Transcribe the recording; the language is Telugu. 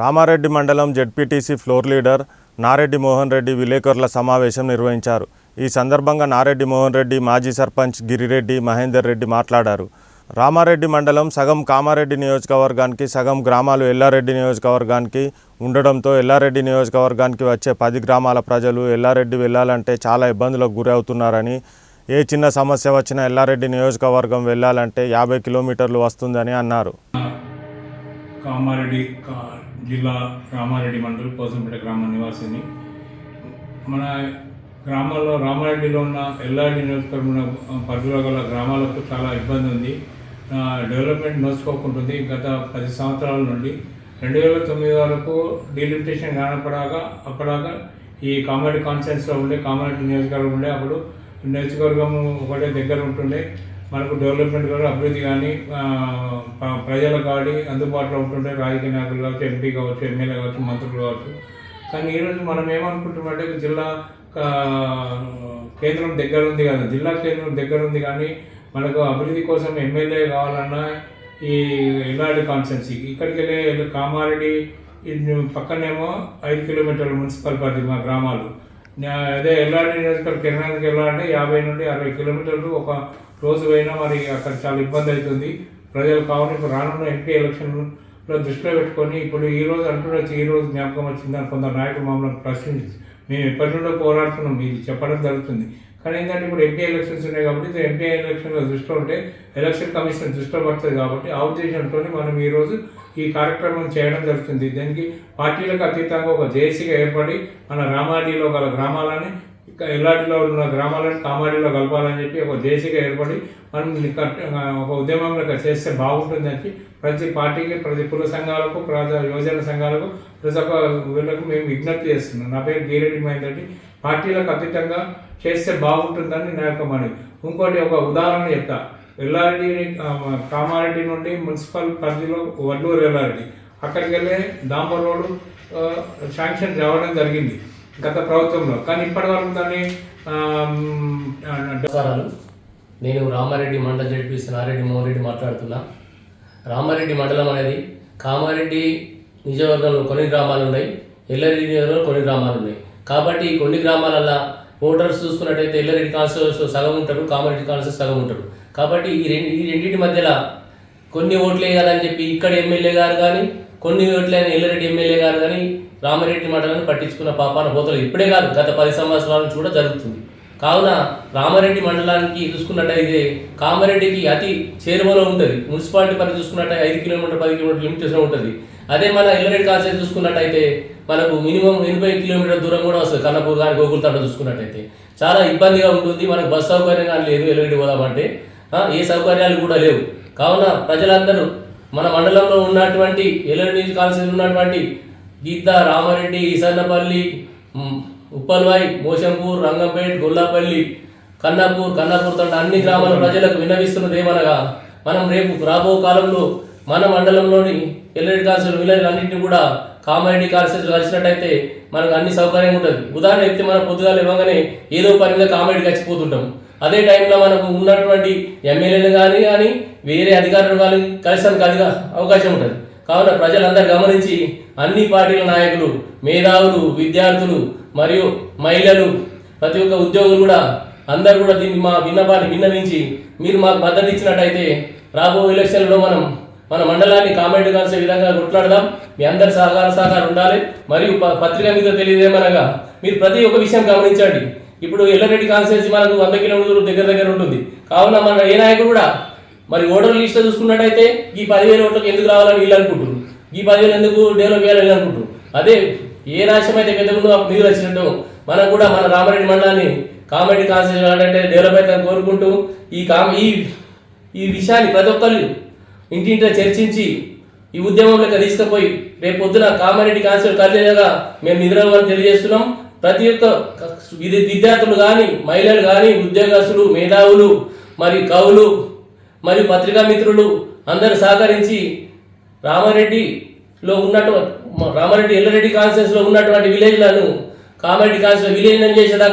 రామారెడ్డి మండలం ZPTC floor leader Nareddy Mohan Reddy విలేకరుల సమావేశం నిర్వహించారు. ఈ సందర్భంగా నారెడ్డి మోహన్ రెడ్డి మాజీ సర్పంచ్ గిరిరెడ్డి మహేందర్ రెడ్డి మాట్లాడారు. రామారెడ్డి మండలం సగం కామారెడ్డి నియోజకవర్గానికి సగం గ్రామాలు ఎల్లారెడ్డి నియోజకవర్గానికి ఉండడంతో ఎల్లారెడ్డి నియోజకవర్గానికి వచ్చే పది గ్రామాల ప్రజలు ఎల్లారెడ్డి వెళ్ళాలంటే చాలా ఇబ్బందులకు గురవుతున్నారని ఏ చిన్న సమస్య వచ్చినా ఎల్లారెడ్డి నియోజకవర్గం వెళ్ళాలంటే యాభై కిలోమీటర్లు వస్తుందని అన్నారు. కామారెడ్డి కా జిల్లా రామారెడ్డి మండలం పోసంపేట గ్రామ నివాసిని. మన గ్రామాల్లో రామారెడ్డిలో ఉన్న ఎల్లారెడ్డి నియోజకవర్గం పరిధిలో గల గ్రామాలకు చాలా ఇబ్బంది ఉంది. డెవలప్మెంట్ నోచుకోకుంటుంది గత పది సంవత్సరాల నుండి రెండు వేల తొమ్మిది వరకు డీలిమిటేషన్ కానపడాగా అప్పడాక ఈ కామారెడ్డి కాన్ఫరెన్స్లో ఉండే కామారెడ్డి నియోజకవర్గం ఉండే అప్పుడు నియోజకవర్గం ఒకటే దగ్గర ఉంటుండే. మనకు డెవలప్మెంట్ కానీ అభివృద్ధి కానీ ప్రజలకు కానీ అందుబాటులో ఉంటుంటే రాజకీయ నాయకులు కావచ్చు ఎంపీ కావచ్చు ఎమ్మెల్యే కావచ్చు మంత్రులు కావచ్చు. కానీ ఈరోజు మనం ఏమనుకుంటున్నామంటే జిల్లా కేంద్రం దగ్గర ఉంది కదా. జిల్లా కేంద్రం దగ్గర ఉంది కానీ మనకు అభివృద్ధి కోసం ఎమ్మెల్యే కావాలన్నా ఈ ఎల్లారెడ్డి కాన్స్టెన్సీ ఇక్కడికి వెళ్ళే కామారెడ్డి పక్కనేమో ఐదు కిలోమీటర్ల మున్సిపల్ పరిధి మా గ్రామాలు. అదే ఎల్లారెడ్డి నియోజకవర్గం కిరణానికి వెళ్ళాలంటే యాభై నుండి అరవై కిలోమీటర్లు ఒక రోజు పోయినా మరి అక్కడ చాలా ఇబ్బంది అవుతుంది. ప్రజలు కావాలి ఇప్పుడు రానున్న ఎంపీ ఎలక్షన్లో దృష్టిలో పెట్టుకొని ఇప్పుడు ఈ రోజు అంటున్న ఈ రోజు జ్ఞాపకం వచ్చిందని కొందరు నాయకులు మమ్మల్ని ప్రశ్నించి మేము ఎప్పటి నుండో పోరాడుతున్నాం ఇది చెప్పడం జరుగుతుంది. కానీ ఏంటంటే ఇప్పుడు ఎంపీ ఎలక్షన్స్ ఉన్నాయి కాబట్టి ఎంపీ ఎలక్షన్ల దృష్టిలో ఉంటే ఎలక్షన్ కమిషన్ దృష్టిలో పడుతుంది కాబట్టి ఆ ఉద్దేశంతో మనం ఈరోజు ఈ కార్యక్రమం చేయడం జరుగుతుంది. దీనికి పార్టీలకు అతీతంగా ఒక జేసీగా ఏర్పడి మన రామాడిలో గల గ్రామాలని ఇంకా ఎల్లాటిలో ఉన్న గ్రామాలను కామాడిలో కలపాలని చెప్పి ఒక జేసీగా ఏర్పడి మనం ఒక ఉద్యమంలో చేస్తే బాగుంటుంది అని ప్రతి పార్టీకి ప్రతి కుల సంఘాలకు ప్రజా యువజన సంఘాలకు ప్రతి ఒక్క వీళ్ళకు మేము విజ్ఞప్తి చేస్తున్నాం. నా పేరు గీరెడ్డి మహేందర్ పార్టీలకు అతీతంగా చేస్తే బాగుంటుందని నా యొక్క మనవి. ఇంకోటి ఒక ఉదాహరణ చెప్తా. ఎల్లారెడ్డి కామారెడ్డి నుండి మున్సిపల్ పరిధిలో వడ్లూరు ఎల్లారెడ్డి. అక్కడికి వెళ్ళే దాంబర్ రోడ్డు శాంక్షన్ రావడం జరిగింది గత ప్రభుత్వంలో. కానీ ఇప్పటి వరకు దాన్ని నేను రామారెడ్డి మండల జడ్పీ నారెడ్డి మోహన్ రెడ్డి మాట్లాడుతున్నా. రామారెడ్డి మండలం అనేది కామారెడ్డి నిజవర్గంలో కొన్ని గ్రామాలు ఉన్నాయి. ఎల్లరెడ్డి నియోజకవర్గంలో కొన్ని గ్రామాలు ఉన్నాయి. కాబట్టి కొన్ని గ్రామాలల్లో ఓటర్స్ చూసుకున్నట్టయితే ఎల్లరెడ్డి కాన్స్టిట్యూన్స్ సగం ఉంటారు కామారెడ్డి కాన్స్టిట్యూన్స్ సగం ఉంటారు. కాబట్టి ఈ రెండు ఈ రెండింటి మధ్యలో కొన్ని ఓట్లు వేయాలని చెప్పి ఇక్కడ ఎమ్మెల్యే గారు కానీ కొన్ని ఓట్లు అయిన ఎల్లరెడ్డి ఎమ్మెల్యే గారు కానీ రామరెడ్డి మండలాన్ని పట్టించుకున్న పాపాన పోతలు ఇప్పుడే కాదు గత పది సంవత్సరాల నుంచి కూడా జరుగుతుంది. కావున రామారెడ్డి మండలానికి చూసుకున్నట్టయితే కామారెడ్డికి అతి చేరువలో ఉంటుంది. మున్సిపాలిటీ పని చూసుకున్నట్టయితే ఐదు కిలోమీటర్ పది కిలోమీటర్ లిమిటేషన్ ఉంటుంది. అదే మన ఎల్లరెడ్డి కాన్సెప్ట్ చూసుకున్నట్టయితే మనకు మినిమం ఎనభై కిలోమీటర్ దూరం కూడా వస్తుంది. కన్నపూర్ కానీ గోకులతాడ చూసుకున్నట్టయితే. చాలా ఇబ్బందిగా ఉంటుంది. మనకు బస్ సౌకర్యం కానీ లేదు ఎల్లరెడ్డి పోదామంటే. ఏ సౌకర్యాలు కూడా లేవు. కావున ప్రజలందరూ మన మండలంలో ఉన్నటువంటి ఎల్లరెడ్డి కాన్సెప్ట్ ఉన్నటువంటి గీత రామారెడ్డి ఈసన్నపల్లి ఉప్పల్వాయి మోషంపూర్ రంగంపేట్ గొల్లాపల్లి కన్నాపూర్ కన్నాపూర్ తండ అన్ని గ్రామాల ప్రజలకు విన్నవిస్తున్నది ఏమనగా మనం రేపు రాబో కాలంలో మన మండలంలోని ఎల్లరెడ్డి కాన్సెల్ విలేజ్ అన్నింటినీ కూడా కామారెడ్డి కాన్సెల్ కలిసినట్టయితే మనకు అన్ని సౌకర్యంగా ఉంటుంది. ఉదాహరణ చెప్తే మనం పొద్దుగాలు ఇవ్వగానే ఏదో పని మీద కామారెడ్డి కలిసిపోతుంటాం అదే టైంలో మనకు ఉన్నటువంటి ఎమ్మెల్యేలు కానీ కానీ వేరే అధికారులు కానీ కలిసానికి అదిగా అవకాశం ఉంటుంది. కావున ప్రజలందరూ గమనించి అన్ని పార్టీల నాయకులు మేధావులు విద్యార్థులు మరియు మహిళలు ప్రతి ఒక్క ఉద్యోగులు కూడా అందరూ కూడా దీన్ని మా విన్నపాన్ని విన్నవించి మీరు మాకు మద్దతు ఇచ్చినట్టయితే రాబో ఎలక్షన్లో మనం మన మండలాన్ని కామెంట్ కాల్సే విధంగా కొట్లాడదాం. మీ అందరి సహకార సహకారం ఉండాలి. మరియు ప- పత్రిక మీద తెలియదేమనగా మీరు ప్రతి ఒక్క విషయం గమనించండి. ఇప్పుడు ఎల్లరెడ్డి కాన్స్టిట్యూన్సీ మనకు వంద కిలోమీటర్లు దగ్గర దగ్గర ఉంటుంది. కావున మన ఏ నాయకుడు కూడా మరి ఓటర్ లిస్ట్ చూసుకున్నట్టయితే ఈ పదివేల ఓట్లకు ఎందుకు రావాలని వీళ్ళు అనుకుంటున్నారు? ఈ పదివేలు ఎందుకు డెవలప్ చేయాలని అనుకుంటున్నారు? అదే ఏ రాష్ట్రం అయితే పెద్దగుందో మీరు వచ్చినట్టు మనం కూడా మన రామారెడ్డి మండలాన్ని కామెడీ కాన్స్టిట్యూషన్ అంటే డెవలప్ అయితే కోరుకుంటూ ఈ కామ ఈ ఈ విషయాన్ని ప్రతి ఒక్కరు ఇంటింటా చర్చించి ఈ ఉద్యమంలోకి తీసుకుపోయి రేపు పొద్దున కామారెడ్డి కాన్సెప్ట్ కలిగేలాగా మేము నిద్రపోవాలని తెలియజేస్తున్నాం. ప్రతి ఒక్క విద్యార్థులు కానీ మహిళలు కానీ ఉద్యోగస్తులు మేధావులు మరి కవులు మరియు పత్రికా మిత్రులు అందరూ సహకరించి రామారెడ్డిలో ఉన్నటువంటి రామారెడ్డి ఎల్లారెడ్డి కాన్స్టిట్యూన్స్లో ఉన్నటువంటి విలేజ్లను కామారెడ్డి కాన్స్టిట్యూన్ విలీనం చేసేదాకా